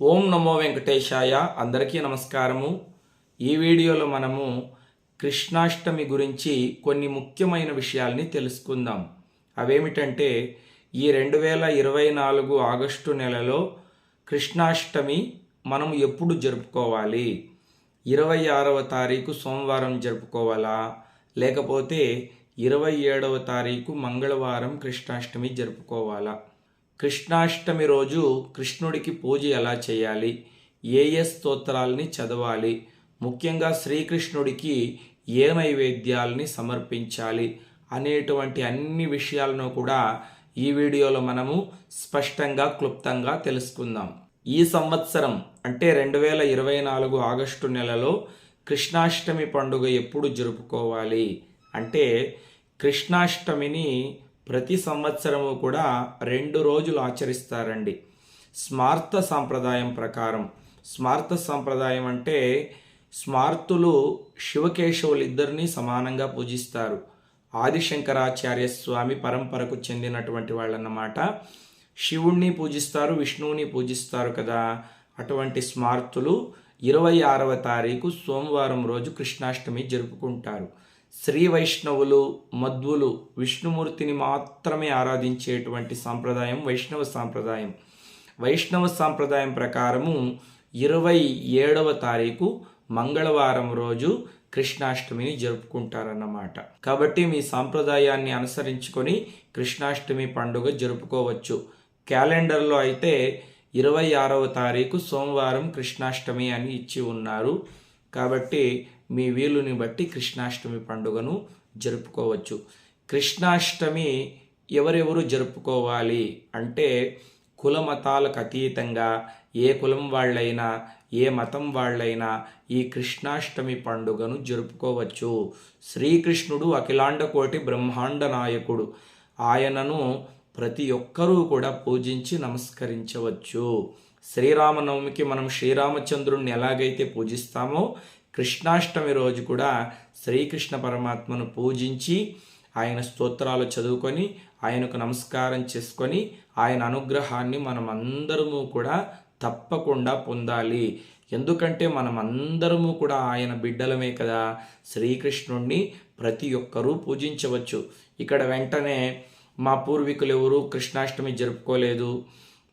ఓం నమో వెంకటేశాయ. అందరికీ నమస్కారము. ఈ వీడియోలో మనము కృష్ణాష్టమి గురించి కొన్ని ముఖ్యమైన విషయాల్ని తెలుసుకుందాం. అవేమిటంటే ఈ రెండు వేల ఇరవై నాలుగు ఆగస్టు నెలలో కృష్ణాష్టమి మనం ఎప్పుడు జరుపుకోవాలి? ఇరవై ఆరవ తారీఖు సోమవారం జరుపుకోవాలా? లేకపోతే ఇరవై ఏడవ తారీఖు మంగళవారం కృష్ణాష్టమి జరుపుకోవాలా? కృష్ణాష్టమి రోజు కృష్ణుడికి పూజ ఎలా చేయాలి? ఏ ఏ స్తోత్రాలని చదవాలి? ముఖ్యంగా శ్రీకృష్ణుడికి ఏ నైవేద్యాలని సమర్పించాలి అనేటువంటి అన్ని విషయాలను కూడా ఈ వీడియోలో మనము స్పష్టంగా క్లుప్తంగా తెలుసుకుందాం. ఈ సంవత్సరం అంటే రెండు వేల ఇరవై నాలుగు ఆగస్టు నెలలో కృష్ణాష్టమి పండుగ ఎప్పుడు జరుపుకోవాలి? అంటే కృష్ణాష్టమిని ప్రతి సంవత్సరము కూడా రెండు రోజులు ఆచరిస్తారండి. స్మార్త సాంప్రదాయం ప్రకారం. స్మార్త సాంప్రదాయం అంటే స్మార్తులు శివకేశవులు ఇద్దరిని సమానంగా పూజిస్తారు. ఆదిశంకరాచార్య స్వామి పరంపరకు చెందినటువంటి వాళ్ళన్నమాట. శివుణ్ణి పూజిస్తారు విష్ణువుని పూజిస్తారు కదా. అటువంటి స్మార్తులు ఇరవై ఆరవ తారీఖు సోమవారం రోజు కృష్ణాష్టమి జరుపుకుంటారు. శ్రీ వైష్ణవులు మధ్వులు విష్ణుమూర్తిని మాత్రమే ఆరాధించేటువంటి సాంప్రదాయం వైష్ణవ సాంప్రదాయం. వైష్ణవ సాంప్రదాయం ప్రకారము ఇరవై ఏడవ తారీఖు మంగళవారం రోజు కృష్ణాష్టమిని జరుపుకుంటారన్నమాట. కాబట్టి మీ సాంప్రదాయాన్ని అనుసరించుకొని కృష్ణాష్టమి పండుగ జరుపుకోవచ్చు. క్యాలెండర్లో అయితే ఇరవై ఆరవ తారీఖు సోమవారం కృష్ణాష్టమి అని ఇచ్చి ఉన్నారు. కాబట్టి మీ వీలుని బట్టి కృష్ణాష్టమి పండుగను జరుపుకోవచ్చు. కృష్ణాష్టమి ఎవరెవరు జరుపుకోవాలి అంటే కుల మతాలకు అతీతంగా ఏ కులం వాళ్ళైనా ఏ మతం వాళ్ళైనా ఈ కృష్ణాష్టమి పండుగను జరుపుకోవచ్చు. శ్రీకృష్ణుడు అఖిలాండ కోటి బ్రహ్మాండ నాయకుడు. ఆయనను ప్రతి ఒక్కరూ కూడా పూజించి నమస్కరించవచ్చు. శ్రీరామనవమికి మనం శ్రీరామచంద్రుణ్ణి ఎలాగైతే పూజిస్తామో కృష్ణాష్టమి రోజు కూడా శ్రీకృష్ణ పరమాత్మను పూజించి ఆయన స్తోత్రాలు చదువుకొని ఆయనకు నమస్కారం చేసుకొని ఆయన అనుగ్రహాన్ని మనం అందరము కూడా తప్పకుండా పొందాలి. ఎందుకంటే మనం అందరము కూడా ఆయన బిడ్డలమే కదా. శ్రీకృష్ణుణ్ణి ప్రతి ఒక్కరూ పూజించవచ్చు. ఇక్కడ వెంటనే మా పూర్వీకులు ఎవరు కృష్ణాష్టమి జరుపుకోలేదు.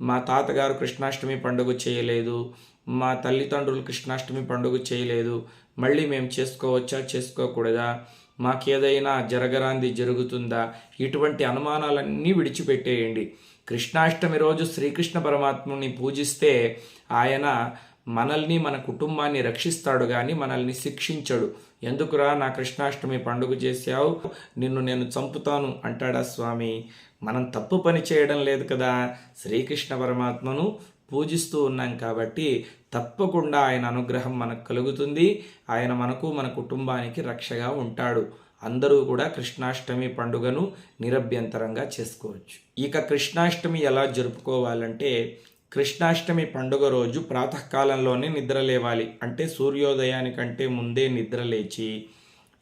మా తాతగారు కృష్ణాష్టమి పండుగ చేయలేదు. మా తల్లిదండ్రులు కృష్ణాష్టమి పండుగ చేయలేదు. మళ్ళీ మేము చేసుకోవచ్చా? చేసుకోకూడదా? మాకేదైనా జరగరాంది జరుగుతుందా? ఇటువంటి అనుమానాలన్నీ విడిచిపెట్టేయండి. కృష్ణాష్టమి రోజు శ్రీకృష్ణ పరమాత్ముని పూజిస్తే ఆయన మనల్ని మన కుటుంబాన్ని రక్షిస్తాడు కానీ మనల్ని శిక్షించడు. ఎందుకురా నా కృష్ణాష్టమి పండుగ చేశావు? నిన్ను నేను చంపుతాను అంటాడా స్వామి. మనం తప్పు పని చేయడం లేదు కదా. శ్రీకృష్ణ పరమాత్మను పూజిస్తూ ఉన్నాం కాబట్టి తప్పకుండా ఆయన అనుగ్రహం మనకు కలుగుతుంది. ఆయన మనకు మన కుటుంబానికి రక్షగా ఉంటాడు. అందరూ కూడా కృష్ణాష్టమి పండుగను నిరభ్యంతరంగా చేసుకోవచ్చు. ఇక కృష్ణాష్టమి ఎలా జరుపుకోవాలంటే కృష్ణాష్టమి పండుగ రోజు ప్రాతకాలంలోనే నిద్ర లేవాలి. అంటే సూర్యోదయానికంటే ముందే నిద్ర లేచి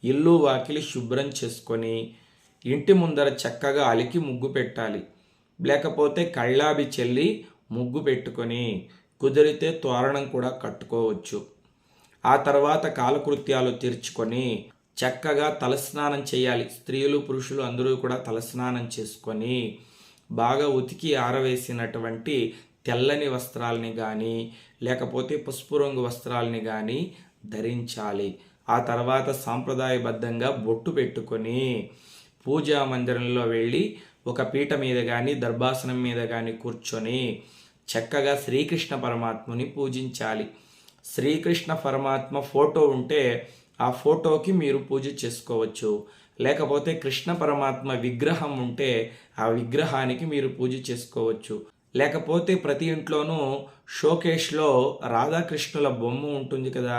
ఇల్లు వాకిలి శుభ్రం చేసుకొని ఇంటి ముందర చక్కగా అలికి ముగ్గు పెట్టాలి. లేకపోతే కళ్ళాబి చెల్లి ముగ్గు పెట్టుకొని కుదిరితే తోరణం కూడా కట్టుకోవచ్చు. ఆ తర్వాత కాలకృత్యాలు తీర్చుకొని చక్కగా తలస్నానం చేయాలి. స్త్రీలు పురుషులు అందరూ కూడా తలస్నానం చేసుకొని బాగా ఉతికి ఆరవేసినటువంటి తెల్లని వస్త్రాలని కానీ లేకపోతే పసుపు రంగు వస్త్రాలని కానీ ధరించాలి. ఆ తర్వాత సాంప్రదాయబద్ధంగా బొట్టు పెట్టుకొని పూజా మందిరంలో వెళ్ళి ఒక పీట మీద కానీ దర్భాసనం మీద కానీ కూర్చొని చక్కగా శ్రీకృష్ణ పరమాత్మని పూజించాలి. శ్రీకృష్ణ పరమాత్మ ఫోటో ఉంటే ఆ ఫోటోకి మీరు పూజ చేసుకోవచ్చు. లేకపోతే కృష్ణ పరమాత్మ విగ్రహం ఉంటే ఆ విగ్రహానికి మీరు పూజ చేసుకోవచ్చు. లేకపోతే ప్రతి ఇంట్లోనూ షోకేష్లో రాధాకృష్ణుల బొమ్మ ఉంటుంది కదా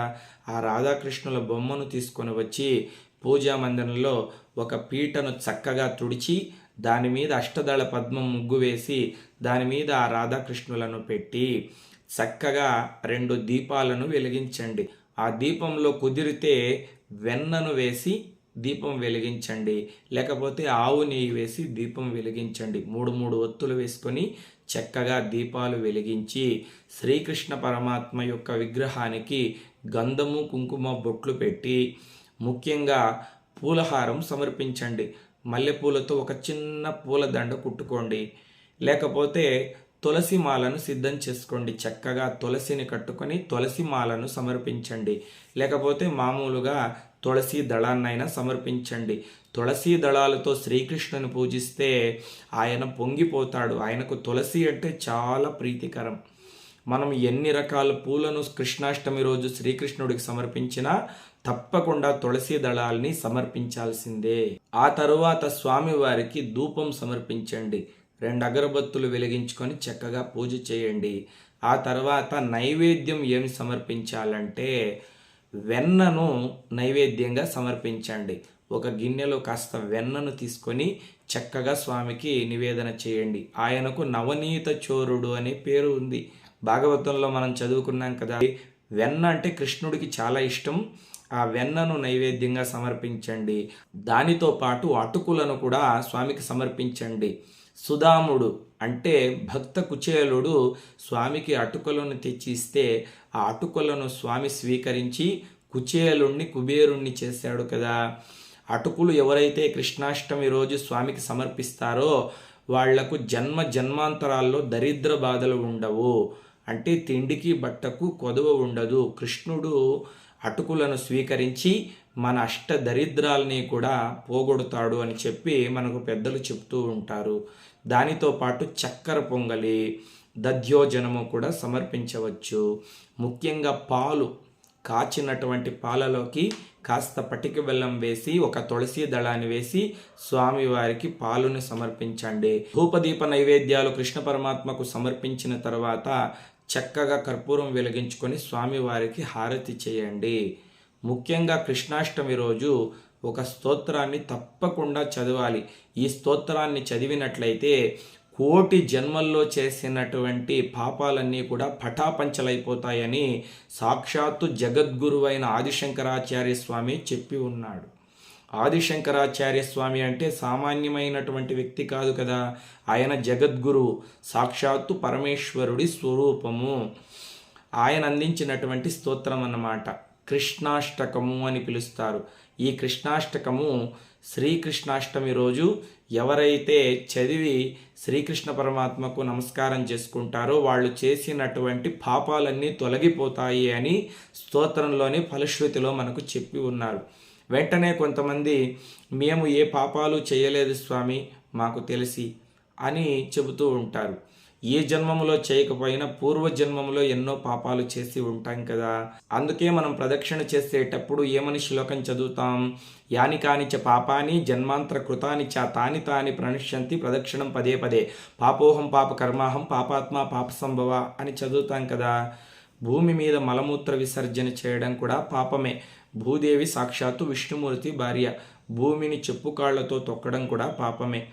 ఆ రాధాకృష్ణుల బొమ్మను తీసుకొని వచ్చి పూజా మందిరంలో ఒక పీటను చక్కగా తుడిచి దాని మీద అష్టదళ పద్మం ముగ్గు వేసి దాని మీద ఆ రాధాకృష్ణులను పెట్టి చక్కగా రెండు దీపాలను వెలిగించండి. ఆ దీపంలో కుదిరితే వెన్నను వేసి దీపం వెలిగించండి. లేకపోతే ఆవు నెయ్యి వేసి దీపం వెలిగించండి. మూడు మూడు ఒత్తులు వేసుకొని చక్కగా దీపాలు వెలిగించి శ్రీకృష్ణ పరమాత్మ యొక్క విగ్రహానికి గంధము కుంకుమ బొట్లు పెట్టి ముఖ్యంగా పూలహారం సమర్పించండి. మల్లెపూలతో ఒక చిన్న పూలదండ కుట్టుకోండి. లేకపోతే తులసి మాలను సిద్ధం చేసుకోండి. చక్కగా తులసిని కట్టుకొని తులసి మాలను సమర్పించండి. లేకపోతే మామూలుగా తులసి దళాన్నైనా సమర్పించండి. తులసి దళాలతో శ్రీకృష్ణుని పూజిస్తే ఆయన పొంగిపోతాడు. ఆయనకు తులసి అంటే చాలా ప్రీతికరం. మనం ఎన్ని రకాల పూలను కృష్ణాష్టమి రోజు శ్రీకృష్ణుడికి సమర్పించినా తప్పకుండా తులసి దళాల్ని సమర్పించాల్సిందే. ఆ తరువాత స్వామివారికి ధూపం సమర్పించండి. రెండు అగరబత్తులు వెలిగించుకొని చక్కగా పూజ చేయండి. ఆ తర్వాత నైవేద్యం ఏమి సమర్పించాలంటే వెన్నను నైవేద్యంగా సమర్పించండి. ఒక గిన్నెలో కాస్త వెన్నను తీసుకొని చక్కగా స్వామికి నివేదన చేయండి. ఆయనకు నవనీత చోరుడు అనే పేరు ఉంది. భాగవతంలో మనం చదువుకున్నాం కదా వెన్న అంటే కృష్ణుడికి చాలా ఇష్టం. ఆ వెన్నను నైవేద్యంగా సమర్పించండి. దానితో పాటు అటుకులను కూడా స్వామికి సమర్పించండి. సుధాముడు అంటే భక్త కుచేలుడు స్వామికి అటుకలను తెచ్చిస్తే ఆ అటుకలను స్వామి స్వీకరించి కుచేలుణ్ణి కుబేరుణ్ణి చేశాడు కదా. అటుకులు ఎవరైతే కృష్ణాష్టమి రోజు స్వామికి సమర్పిస్తారో వాళ్ళకు జన్మ జన్మాంతరాల్లో దరిద్ర బాధలు ఉండవు. అంటే తిండికి బట్టకు కొదవ ఉండదు. కృష్ణుడు అటుకులను స్వీకరించి మన అష్ట దరిద్రాలని కూడా పోగొడతాడు అని చెప్పి మనకు పెద్దలు చెప్తూ ఉంటారు. దానితో పాటు చక్కెర పొంగలి దధ్యోజనము కూడా సమర్పించవచ్చు. ముఖ్యంగా పాలు కాచినటువంటి పాలలోకి కాస్త పటిక బెల్లం వేసి ఒక తులసి దళాన్ని వేసి స్వామివారికి పాలుని సమర్పించండి. ధూపదీప నైవేద్యాలు కృష్ణ పరమాత్మకు సమర్పించిన తర్వాత చక్కగా కర్పూరం వెలిగించుకొని స్వామివారికి హారతి చేయండి. ముఖ్యంగా కృష్ణాష్టమి రోజు ఒక స్తోత్రాన్ని తప్పకుండా చదవాలి. ఈ స్తోత్రాన్ని చదివినట్లయితే కోటి జన్మల్లో చేసినటువంటి పాపాలన్నీ కూడా పటాపంచలైపోతాయని సాక్షాత్తు జగద్గురువైన ఆదిశంకరాచార్య స్వామి చెప్పి ఉన్నాడు. ఆదిశంకరాచార్య స్వామి అంటే సామాన్యమైనటువంటి వ్యక్తి కాదు కదా. ఆయన జగద్గురు సాక్షాత్తు పరమేశ్వరుడి స్వరూపము. ఆయన అందించినటువంటి స్తోత్రం అన్నమాట కృష్ణాష్టకము అని పిలుస్తారు. ఈ కృష్ణాష్టకము శ్రీకృష్ణాష్టమి రోజు ఎవరైతే చదివి శ్రీకృష్ణ పరమాత్మకు నమస్కారం చేసుకుంటారో వాళ్ళు చేసినటువంటి పాపాలన్నీ తొలగిపోతాయి అని స్తోత్రంలోని ఫలశ్రుతిలో మనకు చెప్పి ఉన్నారు. వెంటనే కొంతమంది మేము ఏ పాపాలు చేయలేదు స్వామి మాకు తెలిసి అని చెబుతూ ఉంటారు. ఏ జన్మములో చేయకపోయినా పూర్వ జన్మములో ఎన్నో పాపాలు చేసి ఉంటాం కదా. అందుకే మనం ప్రదక్షిణ చేసేటప్పుడు ఏమని శ్లోకం చదువుతాం? యాని కానిచ పాపాని జన్మాంతర కృతాని చ తాని తాని ప్రణశ్యంతి ప్రదక్షిణం పదే పదే. పాపోహం పాప కర్మాహం పాపాత్మ పాప సంభవ అని చదువుతాం కదా. భూమి మీద మలమూత్ర విసర్జన చేయడం కూడా పాపమే. భూదేవి సాక్షాత్తు విష్ణుమూర్తి భార్య. భూమిని చెప్పు కాళ్ళతో తొక్కడం కూడా పాపమే.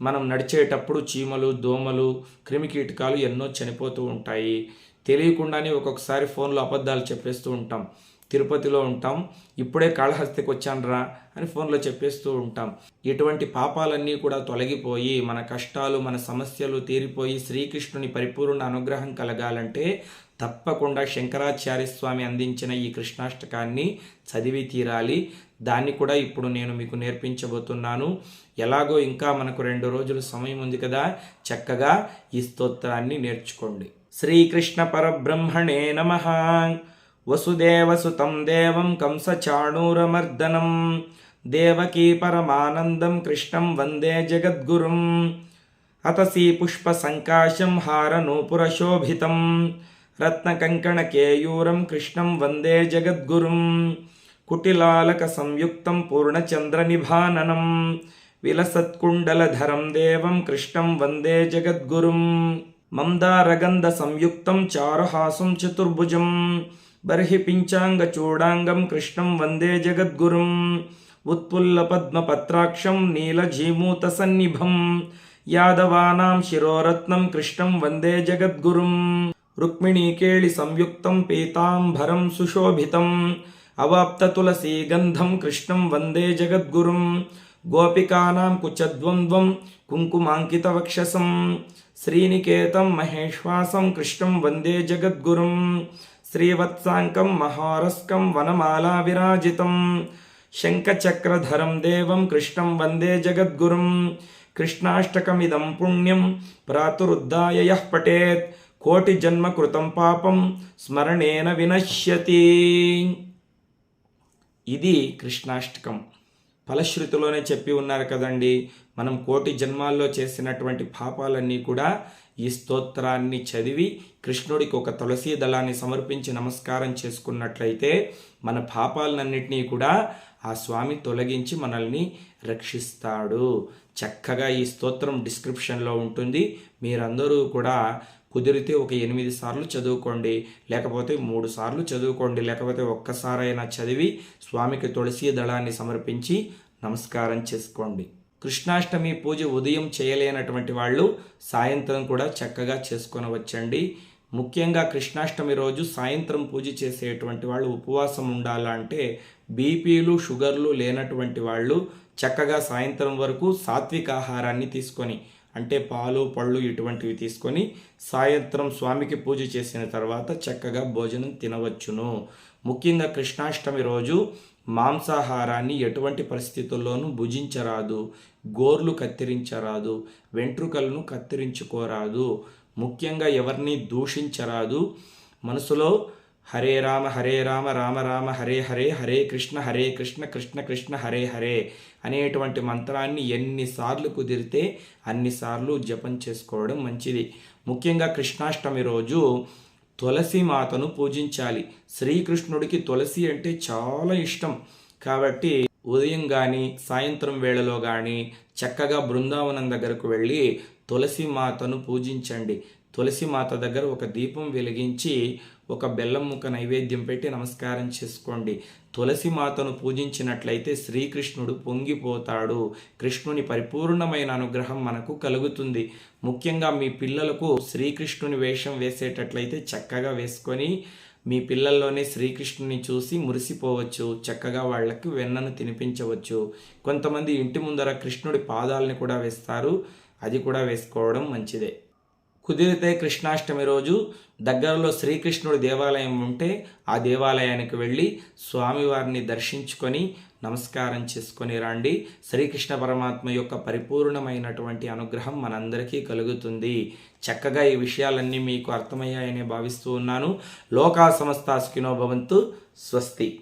మనం నడిచేటప్పుడు చీమలు దోమలు క్రిమికీటకాలు ఎన్నో చనిపోతూ ఉంటాయి. తెలియకుండానే ఒక్కొక్కసారి ఫోన్లో అబద్ధాలు చెప్పేస్తూ ఉంటాం. తిరుపతిలో ఉంటాం. ఇప్పుడే కాళహస్తికి వచ్చానరా అని ఫోన్లో చెప్పేస్తూ ఉంటాం. ఇటువంటి పాపాలన్నీ కూడా తొలగిపోయి మన కష్టాలు మన సమస్యలు తీరిపోయి శ్రీకృష్ణుని పరిపూర్ణ అనుగ్రహం కలగాలంటే తప్పకుండా శంకరాచార్య స్వామి అందించిన ఈ కృష్ణాష్టకాన్ని చదివి తీరాలి. దాన్ని కూడా ఇప్పుడు నేను మీకు నేర్పించబోతున్నాను. ఎలాగో ఇంకా మనకు రెండు రోజులు సమయం ఉంది కదా. చక్కగా ఈ స్తోత్రాన్ని నేర్చుకోండి. శ్రీకృష్ణ పరబ్రహ్మణే నమ. వసుదేవసుతం దేవం కంసచాణూరమర్దనం దేవకీ పరమానందం కృష్ణం వందే జగద్గురుం. అతసీ పుష్పసంకాశం హారనూపురశోభితం రత్నకంకణకేయూరం కృష్ణం వందే జగద్గురుం కుటిలాలక సంయుక్తం పూర్ణచంద్రనిభాననం విలసత్కుండలధరం దేవం కృష్ణం వందే జగద్గురుం మందారగంధ సంయుక్తం చారుహాసం చతుర్భుజం బర్హి పించాంగచూడాంగం కృష్ణం వందే జగద్గురుం उत्पुल्लपद्मपत्राक्षं नीलझीमूतसन्निभं यादवानां शिरोरत्नं कृष्णं वन्दे जगद्गुरुम् రుక్మిణీకేళి సంయుక్తం పీతాంబరం సుశోభితం అవాప్తతులసీగంధం కృష్ణం వందే జగద్గురుం గోపికానాం కుచద్వంద్వం కుంకుమాంకితవక్షసం శ్రీనికేతం మహేశ్వాసం కృష్ణం వందే జగద్గురుం శ్రీవత్సాంకం మహారస్కం వనమాలా విరాజితం శంఖచక్రధరం దేవం కృష్ణం వందే జగద్గురుం కృష్ణాష్టకమిదం పుణ్యం ప్రాతురుద్దాయ పఠేత్ కోటి జన్మ కృతం పాపం స్మరణేన వినశ్యతి. ఇది కృష్ణాష్టకం. ఫలశ్రుతిలోనే చెప్పి ఉన్నారు కదండి మనం కోటి జన్మాల్లో చేసినటువంటి పాపాలన్నీ కూడా ఈ స్తోత్రాన్ని చదివి కృష్ణుడికి ఒక తులసీ దళాన్ని సమర్పించి నమస్కారం చేసుకున్నట్లయితే మన పాపాలన్నింటినీ కూడా ఆ స్వామి తొలగించి మనల్ని రక్షిస్తాడు. చక్కగా ఈ స్తోత్రం డిస్క్రిప్షన్లో ఉంటుంది. మీరందరూ కూడా కుదిరితే ఒక ఎనిమిది సార్లు చదువుకోండి లేకపోతే మూడు సార్లు చదువుకోండి లేకపోతే ఒక్కసారైనా చదివి స్వామికి తులసి దళాన్ని సమర్పించి నమస్కారం చేసుకోండి. కృష్ణాష్టమి పూజ ఉదయం చేయలేనటువంటి వాళ్ళు సాయంత్రం కూడా చక్కగా చేసుకొనవచ్చండి ముఖ్యంగా కృష్ణాష్టమి రోజు సాయంత్రం పూజ చేసేటువంటి వాళ్ళు ఉపవాసం ఉండాలంటే బీపీలు షుగర్లు లేనటువంటి వాళ్ళు చక్కగా సాయంత్రం వరకు సాత్విక ఆహారాన్ని తీసుకొని అంటే పాలు పళ్ళు ఇటువంటివి తీసుకొని సాయంత్రం స్వామికి పూజ చేసిన తర్వాత చక్కగా భోజనం తినవచ్చును. ముఖ్యంగా కృష్ణాష్టమి రోజు మాంసాహారాన్ని ఎటువంటి పరిస్థితుల్లోనూ భుజించరాదు గోర్లు కత్తిరించరాదు వెంట్రుకలను కత్తిరించుకోరాదు. ముఖ్యంగా ఎవరిని దూషించరాదు. మనసులో హరే రామ హరే రామ రామ రామ హరే హరే హరే కృష్ణ హరే కృష్ణ కృష్ణ కృష్ణ హరే హరే అనేటువంటి మంత్రాన్ని ఎన్నిసార్లు కుదిరితే అన్నిసార్లు జపం చేసుకోవడం మంచిది. ముఖ్యంగా కృష్ణాష్టమి రోజు తులసి మాతను పూజించాలి. శ్రీకృష్ణుడికి తులసి అంటే చాలా ఇష్టం. కాబట్టి ఉదయం కానీ సాయంత్రం వేళలో కానీ చక్కగా బృందావనం దగ్గరకు వెళ్ళి తులసి మాతను పూజించండి. తులసి మాత దగ్గర ఒక దీపం వెలిగించి ఒక బెల్లం ముక్క నైవేద్యం పెట్టి నమస్కారం చేసుకోండి. తులసి మాతను పూజించినట్లయితే శ్రీకృష్ణుడు పొంగిపోతాడు. కృష్ణుని పరిపూర్ణమైన అనుగ్రహం మనకు కలుగుతుంది. ముఖ్యంగా మీ పిల్లలకు శ్రీకృష్ణుని వేషం వేసేటట్లయితే చక్కగా వేసుకొని మీ పిల్లల్లోనే శ్రీకృష్ణుని చూసి మురిసిపోవచ్చు. చక్కగా వాళ్ళకి వెన్నను తినిపించవచ్చు. కొంతమంది ఇంటి ముందర కృష్ణుడి పాదాలని కూడా వేస్తారు. అది కూడా వేసుకోవడం మంచిదే. కుదిరితే కృష్ణాష్టమి రోజు దగ్గరలో శ్రీకృష్ణుడి దేవాలయం ఉంటే ఆ దేవాలయానికి వెళ్ళి స్వామివారిని దర్శించుకొని నమస్కారం చేసుకొని రండి. శ్రీకృష్ణ పరమాత్మ యొక్క పరిపూర్ణమైనటువంటి అనుగ్రహం మనందరికీ కలుగుతుంది. చక్కగా ఈ విషయాలన్నీ మీకు అర్థమయ్యాయని భావిస్తూ ఉన్నాను. లోకా సమస్తాస్కినో భవంతు. స్వస్తి.